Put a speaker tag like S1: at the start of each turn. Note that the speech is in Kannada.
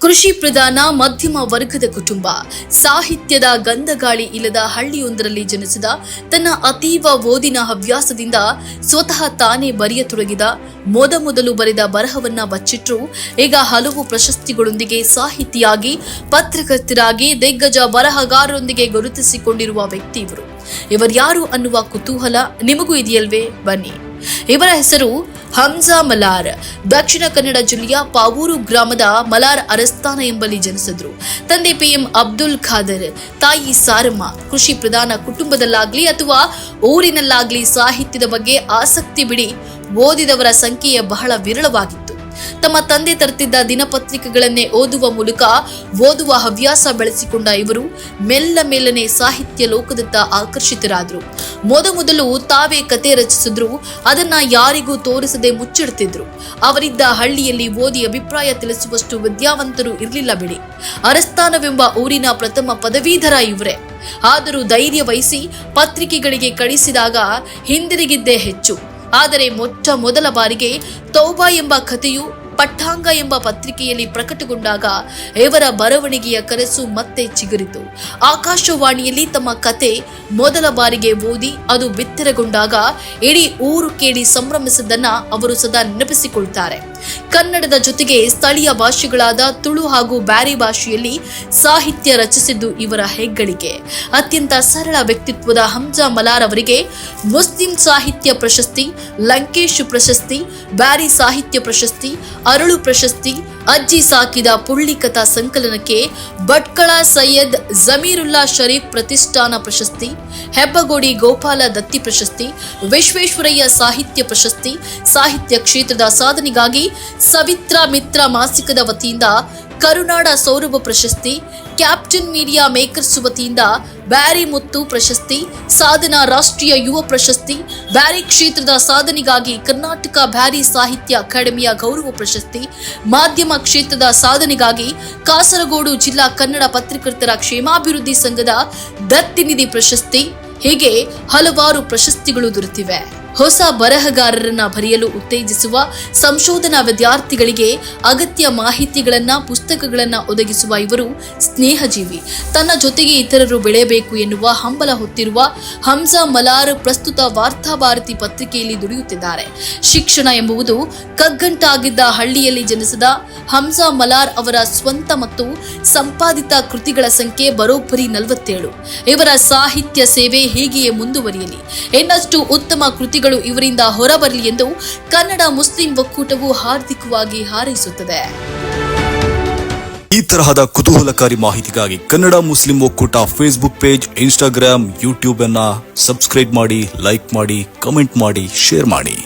S1: ಕೃಷಿ ಪ್ರಧಾನ ಮಧ್ಯಮ ವರ್ಗದ ಕುಟುಂಬ. ಸಾಹಿತ್ಯದ ಗಂಧಗಾಳಿ ಇಲ್ಲದ ಹಳ್ಳಿಯೊಂದರಲ್ಲಿ ಜನಿಸಿದ, ತನ್ನ ಅತೀವ ಓದಿನ ಹವ್ಯಾಸದಿಂದ ಸ್ವತಃ ತಾನೇ ಬರೆಯತೊಡಗಿದ ಮೊದಮೊದಲು ಬರೆದ ಬರಹವನ್ನ ಬಚ್ಚಿಟ್ಟರು ಈಗ ಹಲವು ಪ್ರಶಸ್ತಿಗಳೊಂದಿಗೆ ಸಾಹಿತಿಯಾಗಿ, ಪತ್ರಕರ್ತರಾಗಿ, ದಿಗ್ಗಜ ಬರಹಗಾರರೊಂದಿಗೆ ಗುರುತಿಸಿಕೊಂಡಿರುವ ವ್ಯಕ್ತಿ ಇವರು. ಇವರ್ಯಾರು ಅನ್ನುವ ಕುತೂಹಲ ನಿಮಗೂ ಇದೆಯಲ್ವೇ? ಬನ್ನಿ. ಇವರ ಹೆಸರು ಹಂಜಾ ಮಲಾರ್, ದಕ್ಷಿಣ ಕನ್ನಡ ಜಿಲ್ಲೆಯ ಪಾವೂರು ಗ್ರಾಮದ ಮಲಾರ್ ಅರಸ್ತಾನ ಎಂಬಲ್ಲಿ ಜನಿಸಿದ್ರು. ತಂದೆ ಪಿಎಂ ಅಬ್ದುಲ್ ಖಾದರ್, ತಾಯಿ ಸಾರಮ್ಮ, ಕೃಷಿ ಪ್ರಧಾನ ಕುಟುಂಬದಲ್ಲಾಗ್ಲಿ ಅಥವಾ ಊರಿನಲ್ಲಾಗ್ಲಿ ಸಾಹಿತ್ಯದ ಬಗ್ಗೆ ಆಸಕ್ತಿ ಬಿಡಿ ಓದಿದವರ ಸಂಖ್ಯೆಯ ಬಹಳ ವಿರಳವಾಗಿತ್ತು. ತಮ್ಮ ತಂದೆ ತರುತ್ತಿದ್ದ ದಿನಪತ್ರಿಕೆಗಳನ್ನೇ ಓದುವ ಮೂಲಕ ಓದುವ ಹವ್ಯಾಸ ಬೆಳೆಸಿಕೊಂಡ ಇವರು ಮೆಲ್ಲ ಮೆಲ್ಲನೆ ಸಾಹಿತ್ಯ ಲೋಕದತ್ತ ಆಕರ್ಷಿತರಾದರು. ಮೊದಮೊದಲು ತಾವೇ ಕತೆ ರಚಿಸಿದ್ರು, ಅದನ್ನ ಯಾರಿಗೂ ತೋರಿಸದೆ ಮುಚ್ಚಿಡ್ತಿದ್ರು. ಅವರಿದ್ದ ಹಳ್ಳಿಯಲ್ಲಿ ಓದಿ ಅಭಿಪ್ರಾಯ ತಿಳಿಸುವಷ್ಟು ವಿದ್ಯಾವಂತರು ಇರಲಿಲ್ಲ ಬಿಡಿ. ಅರಸ್ತಾನವೆಂಬ ಊರಿನ ಪ್ರಥಮ ಪದವೀಧರ ಇವರೇ. ಆದರೂ ಧೈರ್ಯ ವಹಿಸಿ ಪತ್ರಿಕೆಗಳಿಗೆ ಕಳಿಸಿದಾಗ ಹಿಂದಿರುಗಿದ್ದೇ ಹೆಚ್ಚು. ಆದರೆ ಮೊಟ್ಟ ಮೊದಲ ಬಾರಿಗೆ ತೌಬಾ ಎಂಬ ಕಥೆಯು ಪಟ್ಟಾಂಗ ಎಂಬ ಪತ್ರಿಕೆಯಲ್ಲಿ ಪ್ರಕಟಗೊಂಡಾಗ ಇವರ ಬರವಣಿಗೆಯ ಕನಸು ಮತ್ತೆ ಚಿಗುರಿತು. ಆಕಾಶವಾಣಿಯಲ್ಲಿ ತಮ್ಮ ಕತೆ ಮೊದಲ ಬಾರಿಗೆ ಓದಿ ಅದು ಬಿತ್ತರಗೊಂಡಾಗ ಇಡೀ ಊರು ಕೇಳಿ ಸಂಭ್ರಮಿಸಿದ್ದನ್ನ ಅವರು ಸದಾ ನೆನಪಿಸಿಕೊಳ್ತಾರೆ. ಕನ್ನಡದ ಜೊತೆಗೆ ಸ್ಥಳೀಯ ಭಾಷೆಗಳಾದ ತುಳು ಹಾಗೂ ಬ್ಯಾರಿ ಭಾಷೆಯಲ್ಲಿ ಸಾಹಿತ್ಯ ರಚಿಸಿದ್ದು ಇವರ ಹೆಗ್ಗಳಿಕೆ. ಅತ್ಯಂತ ಸರಳ ವ್ಯಕ್ತಿತ್ವದ ಹಂಜಾ ಮಲಾರ್ ಅವರಿಗೆ ಮುಸ್ಲಿಂ ಸಾಹಿತ್ಯ ಪ್ರಶಸ್ತಿ, ಲಂಕೇಶ್ ಪ್ರಶಸ್ತಿ, ಬ್ಯಾರಿ ಸಾಹಿತ್ಯ ಪ್ರಶಸ್ತಿ, ಅರಳು ಪ್ರಶಸ್ತಿ ಅಜ್ಜಿ ಸಾಕಿದ ಪುಳ್ಳಿಕಥಾ ಸಂಕಲನಕ್ಕೆ ಭಟ್ಕಳ ಸೈಯದ್ ಜಮೀರುಲ್ಲಾ ಶರೀಫ್ ಪ್ರತಿಷ್ಠಾನ ಪ್ರಶಸ್ತಿ, ಹೆಬ್ಬಗೋಡಿ ಗೋಪಾಲ ದತ್ತಿ ಪ್ರಶಸ್ತಿ, ವಿಶ್ವೇಶ್ವರಯ್ಯ ಸಾಹಿತ್ಯ ಪ್ರಶಸ್ತಿ, ಸಾಹಿತ್ಯ ಕ್ಷೇತ್ರದ ಸಾಧನೆಗಾಗಿ ಸವಿತ್ರ ಮಿತ್ರ ಮಾಸಿಕದ ವತಿಯಿಂದ ಕರುನಾಡ ಸೌರಭ ಪ್ರಶಸ್ತಿ ಕ್ಯಾಪ್ಟನ್ ಮೀಡಿಯಾ ಮೇಕರ್ಸ್ ವತಿಯಿಂದ ಬ್ಯಾರಿ ಮುತ್ತು ಪ್ರಶಸ್ತಿ, ಸಾಧನಾ ರಾಷ್ಟ್ರೀಯ ಯುವ ಪ್ರಶಸ್ತಿ, ಬ್ಯಾರಿ ಕ್ಷೇತ್ರದ ಸಾಧನೆಗಾಗಿ ಕರ್ನಾಟಕ ಬ್ಯಾರಿ ಸಾಹಿತ್ಯ ಅಕಾಡೆಮಿಯ ಗೌರವ ಪ್ರಶಸ್ತಿ, ಮಾಧ್ಯಮ ಕ್ಷೇತ್ರದ ಸಾಧನೆಗಾಗಿ ಕಾಸರಗೋಡು ಜಿಲ್ಲಾ ಕನ್ನಡ ಪತ್ರಕರ್ತರ ಕ್ಷೇಮಾಭಿವೃದ್ಧಿ ಸಂಘದ ದತ್ತಿನಿಧಿ ಪ್ರಶಸ್ತಿ. ಹೀಗೆ ಹಲವಾರು ಪ್ರಶಸ್ತಿಗಳು ದೊರೆತಿವೆ. ಹೊಸ ಬರಹಗಾರರನ್ನ ಬರೆಯಲು ಉತ್ತೇಜಿಸುವ ಸಂಶೋಧನಾ ವಿದ್ಯಾರ್ಥಿಗಳಿಗೆ ಅಗತ್ಯ ಮಾಹಿತಿಗಳನ್ನ, ಪುಸ್ತಕಗಳನ್ನ ಒದಗಿಸುವ ಇವರು ಸ್ನೇಹಜೀವಿ. ತನ್ನ ಜೊತೆಗೆ ಇತರರು ಬೆಳೆಯಬೇಕು ಎನ್ನುವ ಹಂಬಲ ಹೊತ್ತಿರುವ ಹಂಸಾ ಮಲಾರ್ ಪ್ರಸ್ತುತ ವಾರ್ತಾಭಾರತಿ ಪತ್ರಿಕೆಯಲ್ಲಿ ದುಡಿಯುತ್ತಿದ್ದಾರೆ. ಶಿಕ್ಷಣ ಎಂಬುದು ಕಗ್ಗಂಟಾಗಿದ್ದ ಹಳ್ಳಿಯಲ್ಲಿ ಜನಿಸಿದ ಹಂಸಾ ಮಲಾರ್ ಅವರ ಸ್ವಂತ ಮತ್ತು ಸಂಪಾದಿತ ಕೃತಿಗಳ ಸಂಖ್ಯೆ ಬರೋಬ್ಬರಿ ನಲವತ್ತೇಳು. ಇವರ ಸಾಹಿತ್ಯ ಸೇವೆ ಹೀಗೆಯೇ ಮುಂದುವರಿಯಲಿ ಇನ್ನಷ್ಟು ಉತ್ತಮ ಕೃತಿಗಳು ಇವರಿಂದ ಹೊರಬರಲಿ ಎಂದು ಕನ್ನಡ ಮುಸ್ಲಿಂ ಒಕ್ಕೂಟವು ಹಾರ್ದಿಕವಾಗಿ ಹಾರೈಸುತ್ತದೆ.
S2: ಈ ತರಹದ ಕುತೂಹಲಕಾರಿ ಮಾಹಿತಿಗಾಗಿ ಕನ್ನಡ ಮುಸ್ಲಿಂ ಒಕ್ಕೂಟ ಫೇಸ್ಬುಕ್ ಪೇಜ್ ಇನ್ಸ್ಟಾಗ್ರಾಮ್ ಯೂಟ್ಯೂಬ್ ಅನ್ನ ಸಬ್ಸ್ಕ್ರೈಬ್ ಮಾಡಿ ಲೈಕ್ ಮಾಡಿ ಕಮೆಂಟ್ ಮಾಡಿ ಶೇರ್ ಮಾಡಿ.